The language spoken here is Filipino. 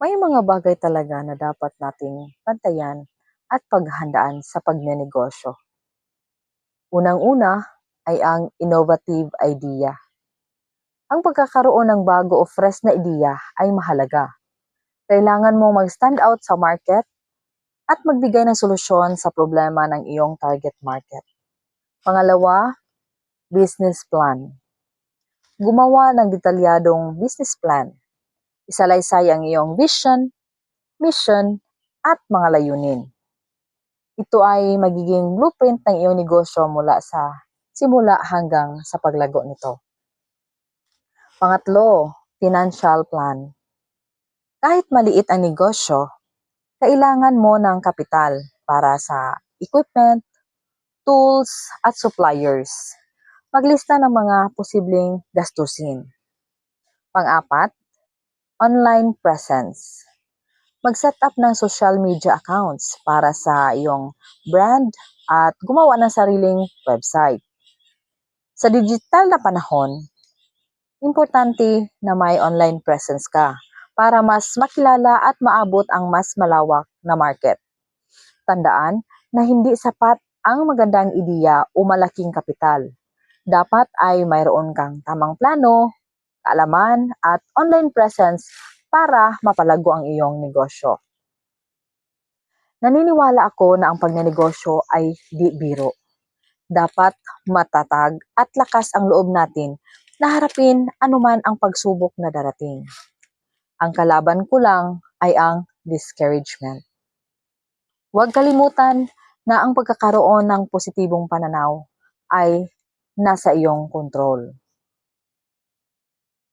May mga bagay talaga na dapat nating bantayan at paghandaan sa pagnenegosyo. Unang-una ay ang innovative idea. Ang pagkakaroon ng bago o fresh na ideya ay mahalaga. Kailangan mo mag-stand out sa market at magbigay ng solusyon sa problema ng iyong target market. Pangalawa, business plan. Gumawa ng detalyadong business plan. Isalaysay ang iyong vision, mission, at mga layunin. Ito ay magiging blueprint ng iyong negosyo mula sa simula hanggang sa paglago nito. Pangatlo, financial plan. Kahit maliit ang negosyo, kailangan mo ng kapital para sa equipment, tools, at suppliers. Maglista ng mga posibleng gastusin. Pang-apat, online presence. Mag-set up ng social media accounts para sa iyong brand at gumawa ng sariling website. Sa digital na panahon, importante na may online presence ka para mas makilala at maabot ang mas malawak na market. Tandaan na hindi sapat ang magandang ideya o malaking kapital. Dapat ay mayroon kang tamang plano, kaalaman at online presence para mapalago ang iyong negosyo. Naniniwala ako na ang pagnenegosyo ay di biro. Dapat matatag at lakas ang loob natin na harapin anuman ang pagsubok na darating. Ang kalaban ko lang ay ang discouragement. Huwag kalimutan na ang pagkakaroon ng positibong pananaw ay nasa iyong kontrol.